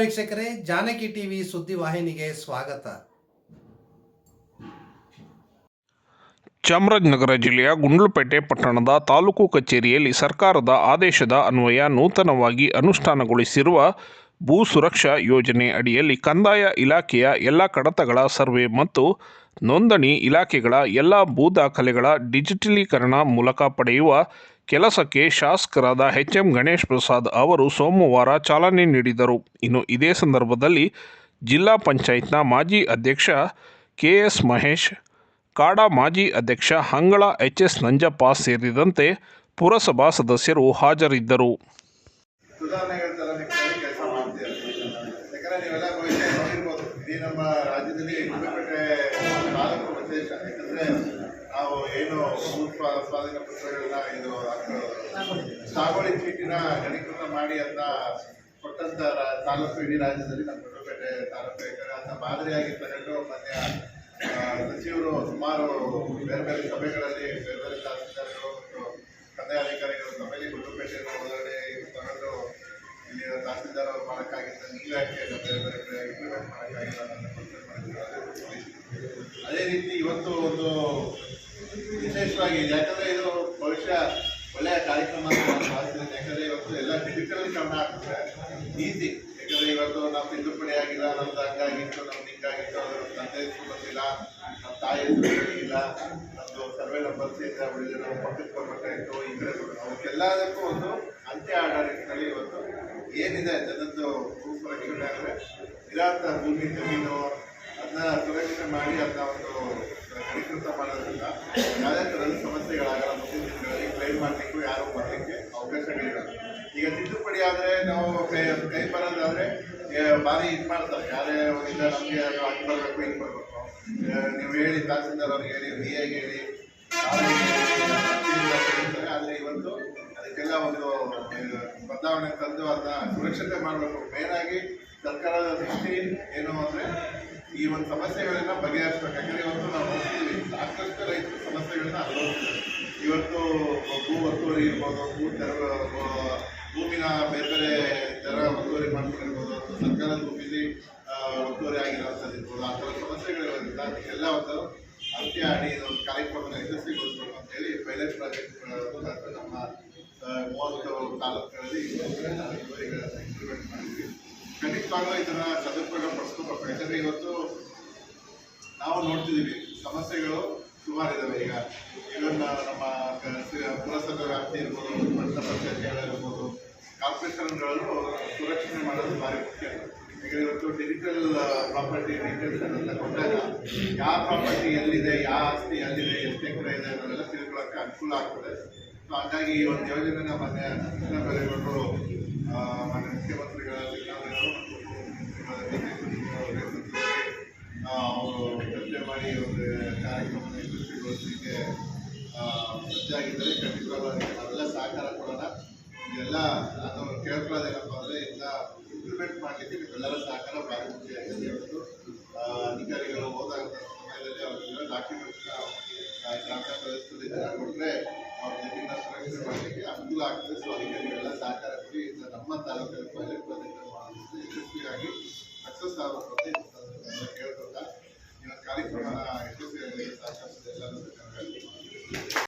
ವೀಕ್ಷಕರೇ, ಜಾನಕಿ ಟಿವಿ ಸುದ್ದಿವಾಹಿನಿಗೆ ಸ್ವಾಗತ. ಚಾಮರಾಜನಗರ ಜಿಲ್ಲೆಯ ಗುಂಡ್ಲುಪೇಟೆ ಪಟ್ಟಣದ ತಾಲೂಕು ಕಚೇರಿಯಲ್ಲಿ ಸರ್ಕಾರದ ಆದೇಶದ ಅನ್ವಯ ನೂತನವಾಗಿ ಅನುಷ್ಠಾನಗೊಳಿಸಿರುವ ಭೂ ಸುರಕ್ಷಾ ಯೋಜನೆ ಅಡಿಯಲ್ಲಿ ಕಂದಾಯ ಇಲಾಖೆಯ ಎಲ್ಲ ಕಡತಗಳ ಸರ್ವೆ ಮತ್ತು ನೋಂದಣಿ ಇಲಾಖೆಗಳ ಎಲ್ಲ ಭೂ ದಾಖಲೆಗಳ ಡಿಜಿಟಲೀಕರಣ ಮೂಲಕ ಪಡೆಯುವ ಕೆಲಸಕ್ಕೆ ಶಾಸಕರಾದ ಎಚ್ ಎಂ ಗಣೇಶ್ ಪ್ರಸಾದ್ ಅವರು ಸೋಮವಾರ ಚಾಲನೆ ನೀಡಿದರು. ಇನ್ನು ಇದೇ ಸಂದರ್ಭದಲ್ಲಿ ಜಿಲ್ಲಾ ಪಂಚಾಯತ್ನ ಮಾಜಿ ಅಧ್ಯಕ್ಷ ಕೆ ಎಸ್ ಮಹೇಶ್, ಕಾಡಾ ಮಾಜಿ ಅಧ್ಯಕ್ಷ ಹಂಗಳ ಎಚ್ ಎಸ್ ನಂಜಪ್ಪ ಸೇರಿದಂತೆ ಪುರಸಭಾ ಸದಸ್ಯರು ಹಾಜರಿದ್ದರು. ರಾಜ್ಯದಲ್ಲಿ ನಾವು ಏನು ಸ್ವಾಧೀನ ಪತ್ರಗಳನ್ನ ಇದು ಸಾಗುವಳಿ ಚೀಟಿನ ಗಣೀಕೃತ ಮಾಡಿ ಅಂತ ಕೊಟ್ಟಂತ ತಾಲೂಕು ಇಡೀ ರಾಜ್ಯದಲ್ಲಿ ನಮ್ಮ ದೊಡ್ಡಪೇಟೆ ತಾಲೂಕು ಅಂತ ಮಾದರಿಯಾಗಿ ತಗೊಂಡು ಮೊನ್ನೆ ಸಚಿವರು ಸುಮಾರು ಬೇರೆ ಬೇರೆ ಸಭೆಗಳಲ್ಲಿ, ಬೇರೆ ಬೇರೆ ತಹಸೀಲ್ದಾರ್ಗಳು ಮತ್ತು ಕಂದಾಯ ಅಧಿಕಾರಿಗಳು ಸಭೆಯಲ್ಲಿ ದೊಡ್ಡಪೇಟೆಯನ್ನು ಒಳಗಡೆ ತಗೊಂಡು ಇಲ್ಲಿ ತಹಸೀಲ್ದಾರ್ ಅವ್ರು ಅದೇ ರೀತಿ ಇವತ್ತು ಒಂದು ವಿಶೇಷವಾಗಿ. ಯಾಕಂದ್ರೆ ಇದು ಬಹುಶಃ ಒಳ್ಳೆಯ ಕಾರ್ಯಕ್ರಮ ಅಂತ ಯಾಕಂದ್ರೆ ಇವತ್ತು ಎಲ್ಲ ಡಿಜಿಟಲೀಕರಣ ಆಗ್ತದೆ ಈಸಿ ಯಾಕಂದ್ರೆ ಇವತ್ತು ನಾವು ತಿದ್ದುಪಡಿ ಆಗಿಲ್ಲ ನಮ್ದು ಹಂಗಾಗಿತ್ತು ನಮ್ದು ಹಿಂಗಾಗಿತ್ತು ಅದ್ರ ತಂದೆ ಬಂದಿಲ್ಲ, ನಮ್ಮ ತಾಯಿ ಹೆಸರು ನಮ್ದು ಸರ್ವೆ ನಂಬರ್ ಸೇರಿದ ಉಳಿದ ನಾವು ಪಕ್ಕಕ್ಕೆ ಬರ್ಬೇಕಾಯ್ತು ಈ ಕಡೆ ಅವಕ್ಕೆಲ್ಲದಕ್ಕೂ ಒಂದು ಅಂತ್ಯ ಆಡಳಿತದಲ್ಲಿ ಇವತ್ತು ಏನಿದೆ ಜನದ್ದು ಭೂ ಸುರಕ್ಷಣೆ ಅಂದರೆ ಇರೋಂಥ ಭೂಮಿ ಜಮೀನು ಅದನ್ನ ಸುರಕ್ಷಣೆ ಮಾಡಿ ಅದನ್ನ ಒಂದು ಅಧಿಕೃತ ಮಾಡೋದ್ರಿಂದ ಯಾವುದೇ ಥರದ ಸಮಸ್ಯೆಗಳಾಗಲ್ಲ ಮುಂದಿನ ದಿನಗಳಲ್ಲಿ ಕ್ಲೈಮ್ ಮಾಡಲಿಕ್ಕೂ ಯಾರು ಮಾಡಲಿಕ್ಕೆ ಅವಕಾಶಗಳಿಲ್ಲ ಈಗ ತಿದ್ದುಪಡಿ ಆದರೆ ನಾವು ಕೈ ಕೈ ಬರೋದಾದ್ರೆ ಭಾರಿ ಇದು ಮಾಡ್ತಾರೆ. ಯಾರೇ ಒಂದಿಂದ ನಮಗೆ ಅದು ಬರಬೇಕು ಇದು ಬರಬೇಕು. ನೀವು ಹೇಳಿ, ತಹಸೀಲ್ದಾರ್ ಅವ್ರಿಗೆ ಹೇಳಿ ಬಿ ಐಗೆ ಹೇಳಿ ಬದಲಾವಣೆ ತಂದು ಅದನ್ನ ಸುರಕ್ಷತೆ ಮಾಡಬೇಕು. ಆಗಿ ಸರ್ಕಾರದ ದೃಷ್ಟಿ ಏನು ಅಂದ್ರೆ ಈ ಒಂದು ಸಮಸ್ಯೆಗಳನ್ನ ಬಗೆಹರಿಸ್ಬೇಕು. ಯಾಕಂದ್ರೆ ಇವತ್ತು ನಾವು ನೋಡ್ತೀವಿ ಸಾಕಷ್ಟು ರೈತರ ಸಮಸ್ಯೆಗಳನ್ನ ಅನುಭವಿಸ್ತೀವಿ ಇವತ್ತು ಭೂ ಒತ್ತುವರಿ ಇರ್ಬೋದು, ಭೂ ತೆರವು ಭೂಮಿನ ಬೇರೆ ಬೇರೆ ದರ ಒತ್ತುವರಿ ಮಾಡ್ಕೊಂಡಿರ್ಬೋದು ಸರ್ಕಾರದ ಭೂಮಿಲಿ ಒತ್ತುವರಿ ಆಗಿರುವಂಥದ್ದು ಇರ್ಬೋದು, ಆ ಥರ ಸಮಸ್ಯೆಗಳಿರೋದ್ರಿಂದ ಅದಕ್ಕೆಲ್ಲ ಒಂದು ಅಂತ್ಯ ಅಡಿ, ಒಂದು ಕಾರ್ಯಕ್ರಮನ ಅಂತ ಅಂತೇಳಿ ಪೈಲಟ್ ಪ್ರಾಜೆಕ್ಟ್ ನಮ್ಮ ಮೂವತ್ತು ತಾಲೂಕುಗಳಲ್ಲಿ ಇಂಪ್ಲಿಮೆಂಟ್ ಮಾಡಿದ್ವಿ ಖಂಡಿತವಾಗ್ಲೂ ಇದನ್ನ ಸದುಪಯೋಗ ಪಡಿಸ್ಕೋಬೇಕು ಯಾಕಂದ್ರೆ ಇವತ್ತು ನಾವು ನೋಡ್ತಿದ್ದೀವಿ ಸಮಸ್ಯೆಗಳು ಸುಮಾರಿದ್ದಾವೆ ಈಗ ಇವನ್ ನಮ್ಮ ಪುರಸಭೆ ವ್ಯಾಪ್ತಿ ಇರ್ಬೋದು ಪಟ್ಟಣ ಪಂಚಾಯತ್ಗಳಿರ್ಬೋದು ಕಾರ್ಪೊರೇಷನ್ಗಳನ್ನು ಸುರಕ್ಷಣೆ ಮಾಡೋದು ಭಾರಿ ಮುಖ್ಯ ಈಗ ಇವತ್ತು ಡಿಜಿಟಲ್ ಪ್ರಾಪರ್ಟಿ ಡೀಟೇಲ್ಸ್ ಎಲ್ಲ ಕೊಟ್ಟಾಗ ಯಾವ ಪ್ರಾಪರ್ಟಿ ಎಲ್ಲಿದೆ ಯಾವ ಆಸ್ತಿ ಎಲ್ಲಿದೆ ಎಷ್ಟು ಎಕರೆ ಇದೆ ಅನ್ನೋದೆಲ್ಲ ತಿಳ್ಕೊಳ್ಳೋಕೆ ಅನುಕೂಲ ಆಗ್ತದೆ ಹಾಗಾಗಿ ಈ ಒಂದು ಯೋಜನೆನ ಮೊನ್ನೆ ಕೃಷ್ಣ ಬೈರೇಗೌಡರು ಆ, ಮಾನ್ಯ ಮುಖ್ಯಮಂತ್ರಿಗಳಲ್ಲಿ ಅವರು ಚರ್ಚೆ ಮಾಡಿ ಒಂದು ಕಾರ್ಯಕ್ರಮನ ಯಶಸ್ವಿಗೊಳಿಸಲಿಕ್ಕೆ ಸಜ್ಜಾಗಿದ್ದರೆ. ಖಂಡಿತವಾಗ್ಲೂ ಅದಕ್ಕೆ ಸಹಕಾರ ಕೊಡೋಣ. ಇದೆಲ್ಲ ನಾನು ಕೇಳ್ಕೊಳ್ಳೋದೇನಪ್ಪ ಅಂದರೆ ಎಲ್ಲ ಇಂಪ್ಲಿಮೆಂಟ್ ಮಾಡಲಿಕ್ಕೆ ನಿಮ್ಮೆಲ್ಲರ ಸಹಕಾರ ಆಗಿದೆ ಇವತ್ತು. ಅಧಿಕಾರಿಗಳು ಹೋದಾಗ ಸಮಯದಲ್ಲಿ ಅವರೆಲ್ಲ ಡಾಕ್ಯುಮೆಂಟ್ಸ್ನ ಜನ ಕೊಟ್ಟರೆ ಮಾಡಲಿಕ್ಕೆ ಅನುಕೂಲ ಆಗ್ತದೆ. ಸೊ ನೀವೆಲ್ಲ ಸಹಕಾರ ಕೊಡಿ. ನಮ್ಮ ತಾಲೂಕಲ್ಲಿ ಪೈಲಟ್ ಪ್ರಾಜೆಕ್ಟ್ ಯಶಸ್ವಿಯಾಗಿ